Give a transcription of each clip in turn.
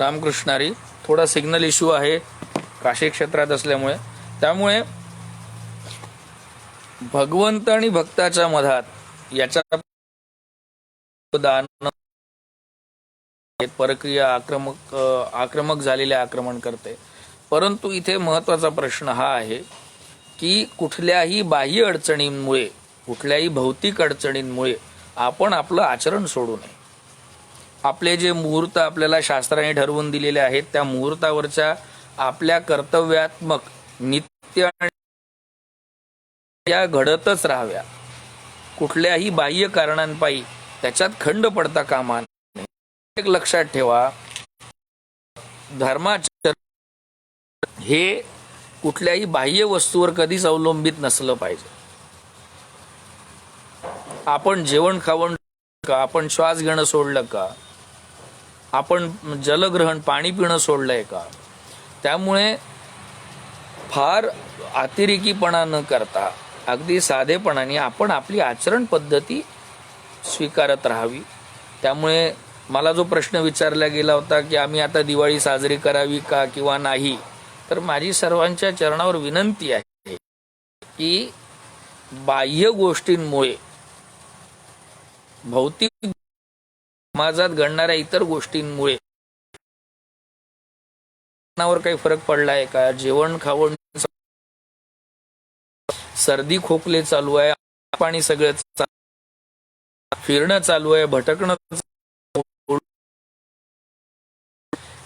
रामकृष्णारी. थोडा signal issue आहे. काशी क्षेत्रात असल्यामुळे. त्यामुळे भगवंत आणि भक्ताच्या मधात याच्या दान परक्रिया आक्रमक आक्रमक झालेले आक्रमण करते. परंतु इथे महत्त्वाचा प्रश्न हा आहे की कुठल्याही बाह्य अडचणींमुळे कुठल्याही भौतिक अडचणींमुळे आपण आपलं आचरण सोडू नये. आपले जे मुहूर्त आपल्याला शास्त्राने ठरवून दिलेले आहेत त्या मुहूर्तावरच्या आपल्या कर्तव्यात्मक नित्य या घडतच राहाव्या. कुठल्याही बाह्य कारणांपायी त्याच्यात खंड पडता कामा एक लक्षात ठेवा धर्माचर हे कुठल्याही बाह्य वस्तूवर कधीच अवलंबित नसलं पाहिजे. आपण जेवण खावण का आपण श्वास घेणं सोडलं का आपण जलग्रहण पाणी पिणं सोडलंय का? त्यामुळे फार अतिरेकीपणा न करता अगदी साधेपणाने आपण आपली आचरण पद्धती स्वीकारत राहावी. त्यामुळे मला जो प्रश्न विचारला गेला होता की आम्ही आता दिवाळी साजरी करावी का किंवा नाही तर माझी सर्वांच्या चरणावर विनंती आहे की बाह्य गोष्टींमुळे भौतिक समाजात घडणाऱ्या इतर गोष्टींमुळे. काही फरक पडलाय का? जेवण खावण सर्दी खोकले चालू आहे पाणी सगळं फिरणं चालू आहे भटकणं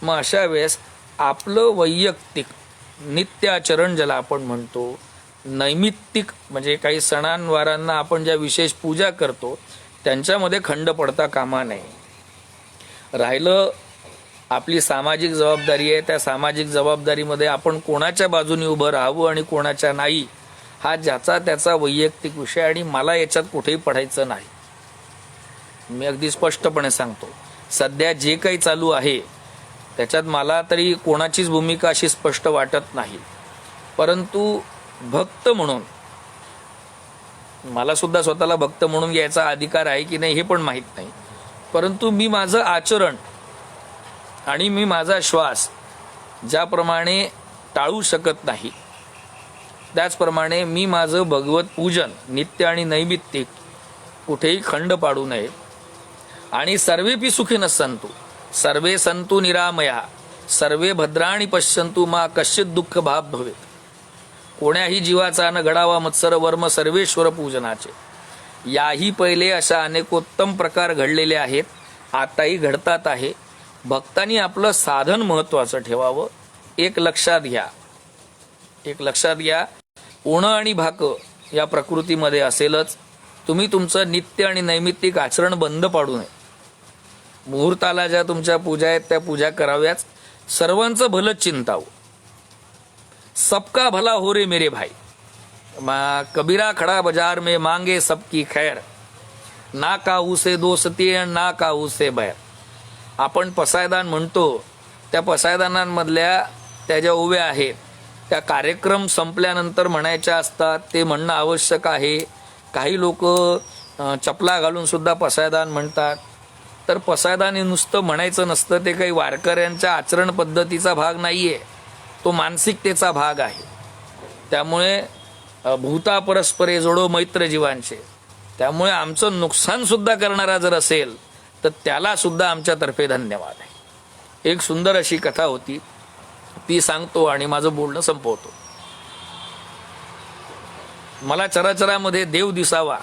मग अशा वेळेस आपलं वैयक्तिक नित्य आचरण ज्याला आपण म्हणतो नैमित्तिक म्हणजे काही सणांवारांना आपण ज्या विशेष पूजा करतो त्यांच्यामध्ये खंड पडता कामा नये. राहिलं आपली सामाजिक जबाबदारी आहे त्या सामाजिक जबाबदारीमध्ये आपण कोणाच्या बाजूने उभं राहावं आणि कोणाच्या नाही हा ज्याचा त्याचा वैयक्तिक विषय आणि मला याच्यात कुठेही पडायचं नाही. मी अगदी स्पष्टपणे सांगतो सध्या जे काही चालू आहे त्याच्यात मला तरी कोणाचीच भूमिका अशी स्पष्ट वाटत नाही. परंतु भक्त म्हणून मला सुद्धा स्वतःला भक्त म्हणून घ्यायचा अधिकार आहे की नाही हे पण माहीत नाही. परंतु मी माझं आचरण आणि मी माझा श्वास ज्याप्रमाणे टाळू शकत नाही त्याचप्रमाणे मी माझं भगवत पूजन नित्य आणि नैमित्तिक कुठेही खंड पाडू नये. आणि सर्वेपी सुखी नसंतु सर्वे संतु निरामया सर्वे भद्राणी पश्यंतु मा कश्चित दुःख भाव भवेत. कोण्याही जीवाचा न घडावा मत्सर वर्म सर्वेश्वर पूजनाचे. याही पहिले अशा अनेकोत्तम प्रकार घडलेले आहेत. आताही घडतात आहे. भक्तांनी आपलं साधन महत्वाचं ठेवावं. एक लक्षात घ्या. एक लक्षात घ्या. उणं आणि भाकं या प्रकृतीमध्ये असेलच. तुम्ही तुमचं नित्य आणि नैमित्तिक आचरण बंद पाडू नये. मुहूर्ताला ज्या तुमच्या पूजा आहेत त्या पूजा कराव्याच. सर्वांचं भलं चिंतावं. सबका भला हो रे मेरे भाई. कबीरा खड़ा बाजार में मांगे सबकी खैर। ना काहू से दोस्ती ना काहू से बैर। आपण पसायदान म्हणतो त्या पसायदानांमधल्या त्या ज्या उभ्या आहेत त्या कार्यक्रम संपल्यानंतर म्हणायच्या असतात ते म्हणणं आवश्यक आहे. काही लोक चपला घालून सुद्धा पसायदान म्हणतात. तर पसायदान हे नुसतं म्हणायचं नसतं ते काही वारकऱ्यांच्या आचरण पद्धतीचा भाग नाही आहे तो मानसिकतेचा भाग आहे. त्यामुळे भूता परस्परे जोडो मैत्र जीवांचे. त्यामुळे आमचं नुकसान सुद्धा करणारा जर असेल तर त्याला सुद्धा आमच्यातर्फे धन्यवाद आहे. एक सुंदर अशी कथा होती. ती सांगतो आणि माझं बोलणं संपवतो. मला चराचरामध्ये देव दिसावा.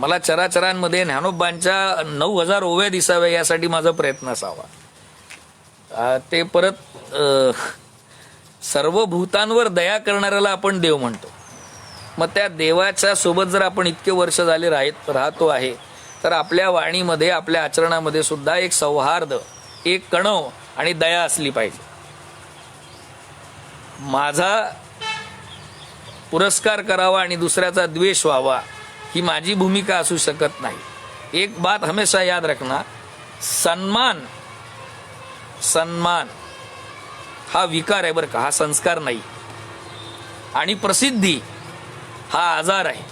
मला चराचरांमध्ये ज्ञानोबांच्या नऊ हजार ओव्या दिसाव्या यासाठी माझा प्रयत्न असावा. ते परत सर्व भूतांवर दया करणाऱ्याला आपण देव म्हणतो. मग त्या देवाच्या सोबत जर आपण इतके वर्ष झाले राहत राहतो आहे तर आपल्या वाणीमध्ये आपल्या आचरणामध्ये सुद्धा एक सौहार्द एक कणव आणि दया असली पाहिजे. माझा पुरस्कार करावा आणि दुसऱ्याचा द्वेष व्हावा ही माझी भूमिका असू शकत नाही. एक बात हमेशा याद रखना सन्मान सन्मान हा विकार आहे बरं का हा संस्कार नाही. आणि प्रसिद्धी हा आजार आहे.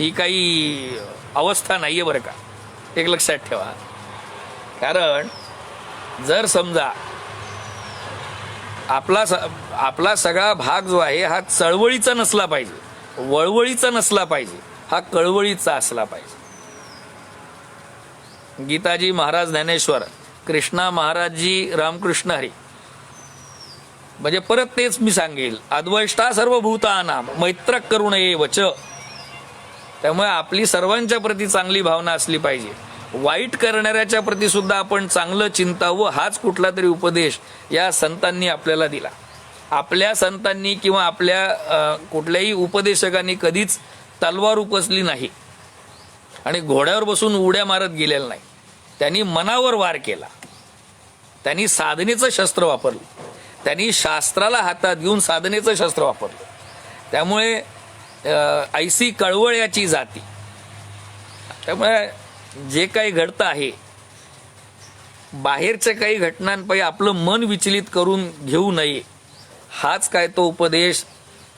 ही काही अवस्था नाहीये बरं का. एक लक्षात ठेवा. कारण जर समजा आपला स- आपला सगळा भाग जो आहे हा चळवळीचा नसला पाहिजे. वळवळीचा नसला पाहिजे. हा कळवळीचा असला पाहिजे. गीताजी महाराज ज्ञानेश्वर कृष्णा महाराजजी रामकृष्ण हरी म्हणजे परत तेच मी सांगेल. अद्वैष्टा सर्व भूताना मैत्र नये वच त्यामुळे आपली सर्वांच्या प्रती चांगली भावना असली पाहिजे. वाईट करणाऱ्याच्या प्रती सुद्धा आपण चांगलं चिंतावं हाच कुठला तरी उपदेश या संतांनी आपल्याला दिला. आपल्या संतांनी किंवा आपल्या कुठल्याही उपदेशकांनी कधीच तलवार उपसली नाही. आणि घोड्यावर बसून उड्या मारत गेलेला नाही. त्यांनी मनावर वार केला. त्यांनी साधनेचं शस्त्र वापरलं. त्यांनी शास्त्राला हातात घेऊन साधनेचं शस्त्र वापरलं. त्यामुळे ऐसी कळवळ याची जाती. त्यामुळे जे काही घडतं आहे बाहेरच्या काही घटनांपायी आपलं मन विचलित करून घेऊ नये हाच काय तो उपदेश.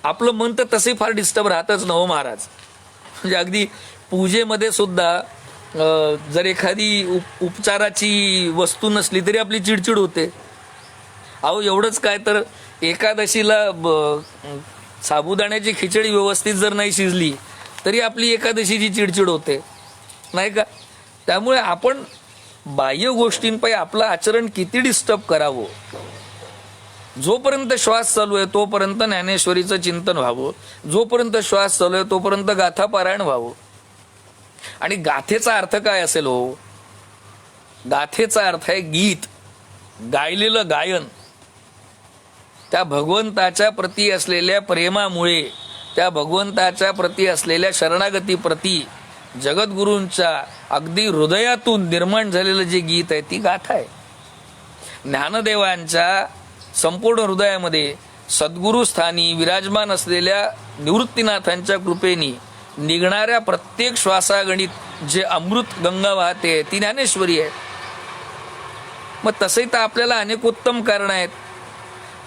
आपलं मन तर तसे फार डिस्टर्ब राहतच नव महाराज. म्हणजे अगदी पूजेमध्ये सुद्धा जर एखादी उप उपचाराची वस्तू नसली तरी आपली चिडचिड होते. अहो एवढंच काय तर एकादशीला ब- साबुदाण्याची खिचडी व्यवस्थित जर नाही शिजली तरी आपली एकादशीची चिडचिड होते. नाही का? त्यामुळे आपण बाह्य गोष्टींपायी आपलं आचरण किती डिस्टर्ब करावं? जोपर्यंत श्वास चालू आहे तोपर्यंत ज्ञानेश्वरीचं चिंतन व्हावं. जोपर्यंत श्वास चालू आहे तोपर्यंत गाथा पारायण व्हावं. आणि गाथेचा अर्थ काय असेल हो? गाथेचा अर्थ आहे गीत. गायलेलं गायन. त्या भगवंताच्या प्रती असलेल्या प्रेमामुळे त्या भगवंताच्या प्रती असलेल्या शरणागतीप्रती जगद्गुरूंच्या अगदी हृदयातून निर्माण झालेलं जे गीत आहे ती गाथा आहे. ज्ञानदेवांच्या संपूर्ण हृदयामध्ये सद्गुरुस्थानी विराजमान असलेल्या निवृत्तीनाथांच्या कृपेनी निघणाऱ्या प्रत्येक श्वासागणित जे अमृत गंगा वाहते ती ज्ञानेश्वरी आहे मग तसंही तर आपल्याला अनेक उत्तम कारण आहेत.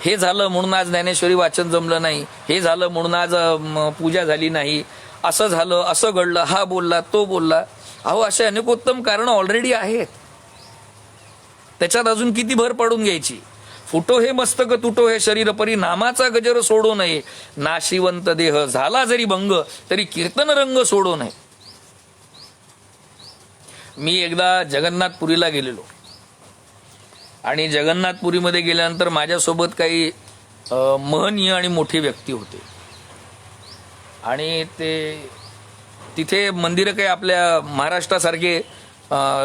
हे झालं म्हणून आज ज्ञानेश्वरी वाचन जमलं नाही. हे झालं म्हणून आज पूजा झाली नाही. असं झालं असं घडलं हा बोलला तो बोलला. अहो असे अनेकोत्तम कारणं कारण ऑलरेडी आहेत. त्याच्यात अजून किती भर पडून घ्यायची? फुटो हे मस्तक तुटो हे शरीर परी नामाचा गजर सोडू नये. नाशिवंत देह झाला जरी भंग तरी कीर्तन रंग सोडो नये. मी एकदा जगन्नाथपुरीला गेलेलो. आणि जगन्नाथपुरीमध्ये गेल्यानंतर माझ्यासोबत काही महनीय आणि मोठी व्यक्ती होते. आणि ते तिथे मंदिरं काही आपल्या महाराष्ट्रासारखे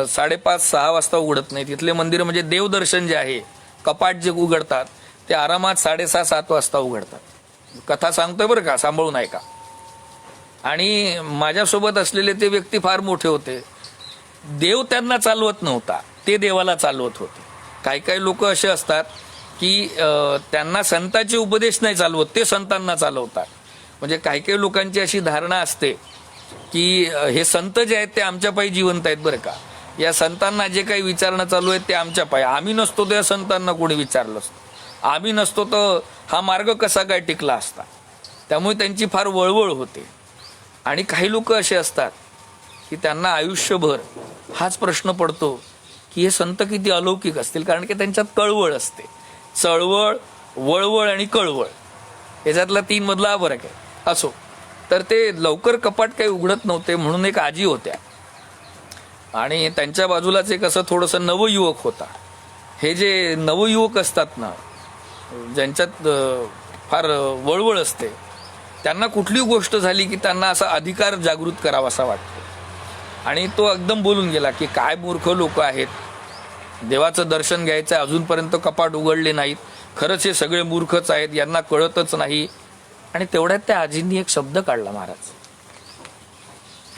साडेपाच सहा वाजता उघडत नाही. तिथले मंदिरं म्हणजे देवदर्शन जे आहे कपाट जे उघडतात ते आरामात साडेसहा सात वाजता उघडतात. कथा सांगतोय बरं का सांभाळून ऐका. आणि माझ्यासोबत असलेले ते व्यक्ती फार मोठे होते. देव त्यांना चालवत नव्हता ते देवाला चालवत होते. काही काही लोक असे असतात की त्यांना संतांचे उपदेश नाही चालवत ते संतांना चालवतात. म्हणजे काही काही लोकांची अशी धारणा असते की हे संत जे आहेत ते आमच्या पायी जिवंत आहेत बरं का. या संतांना जे काही विचारणं चालू आहेत ते आमच्या पायी. आम्ही नसतो तर या संतांना कोणी विचारलं असतं. आम्ही नसतो तर हा मार्ग कसा काय टिकला असता. त्यामुळे त्यांची फार वळवळ होते. आणि काही लोक असे असतात की त्यांना आयुष्यभर हाच प्रश्न पडतो. की हे संत किती अलौकिक असतील कारण की त्यांच्यात कळवळ असते. चळवळ वळवळ आणि कळवळ. याच्यातला तीन मधला फरक आहे. असो. तर ते लवकर कपाट काही उघडत नव्हते म्हणून एक आजी होत्या. आणि त्यांच्या बाजूलाच एक असं थोडंसं नवयुवक होता. हे जे नवयुवक असतात ना ज्यांच्यात फार वळवळ असते त्यांना कुठली गोष्ट झाली की त्यांना असा अधिकार जागृत करावा असा वाटतो? आणि तो एकदम बोलून गेला की काय मूर्ख लोक आहेत. देवाचं दर्शन घ्यायचं आहे अजूनपर्यंत कपाट उघडले नाहीत. खरंच हे सगळे मूर्खच आहेत यांना कळतच नाही. आणि तेवढ्यात त्या आजींनी एक शब्द काढला महाराज.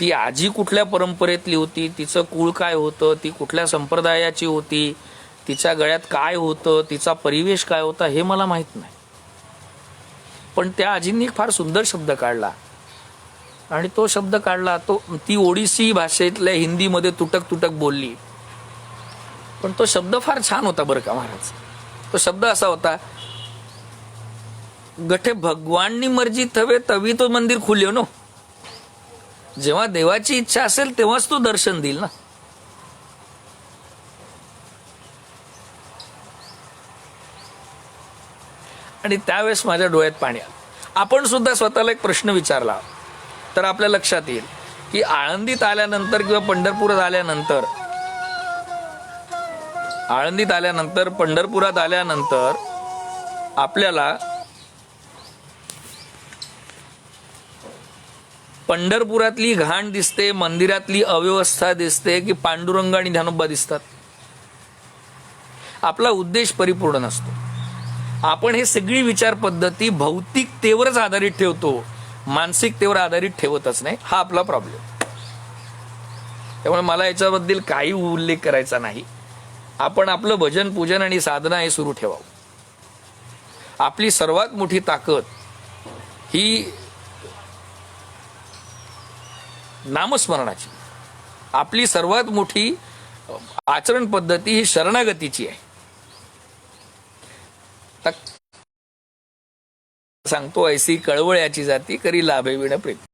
ती आजी कुठल्या परंपरेतली होती तिचं कुळ काय होतं ती कुठल्या संप्रदायाची होती तिच्या गळ्यात काय होतं तिचा परिवेश काय होता हे मला माहीत नाही. पण त्या आजींनी एक फार सुंदर शब्द काढला. आणि तो शब्द काढला तो ती ओडिसी भाषेतल्या हिंदीमध्ये तुटक तुटक बोलली. पण तो शब्द फार छान होता बरं का महाराज. तो शब्द असा होता गठे भगवाननी मर्जी थवे तवी तो मंदिर खुल्यो नो. जेव्हा देवाची इच्छा असेल तेव्हाच तो दर्शन देईल ना. आणि त्यावेळेस माझ्या डोळ्यात पाणी आलं. आपण सुद्धा स्वतःला एक प्रश्न विचारला. तर आपल्या लक्षात येईल की आळंदीत आल्यानंतर किंवा पंढरपुरात आल्यानंतर आळंदीत आल्यानंतर पंढरपुरात आल्यानंतर आपल्याला पंढरपुरातली घाण दिसते मंदिरातली अव्यवस्था दिसते की पांडुरंग आणि ध्यानोबा दिसतात. आपला उद्देश परिपूर्ण नसतो. आपण हे सगळी विचारपद्धती भौतिकतेवरच आधारित ठेवतो. मानसिकतेवर आधारित ठेवतच नाही. हा आपला प्रॉब्लेम त्यामुळे मला याच्याबद्दल काही उल्लेख करायचा नाही. आपण आपलं भजन पूजन आणि साधना हे सुरू ठेवावं. आपली सर्वात मोठी ताकद ही नामस्मरणाची. आपली सर्वात मोठी आचरण पद्धती ही शरणागतीची आहे. सांगतो ऐसी कळवळ याची जाती करी लाभे विण प्रेम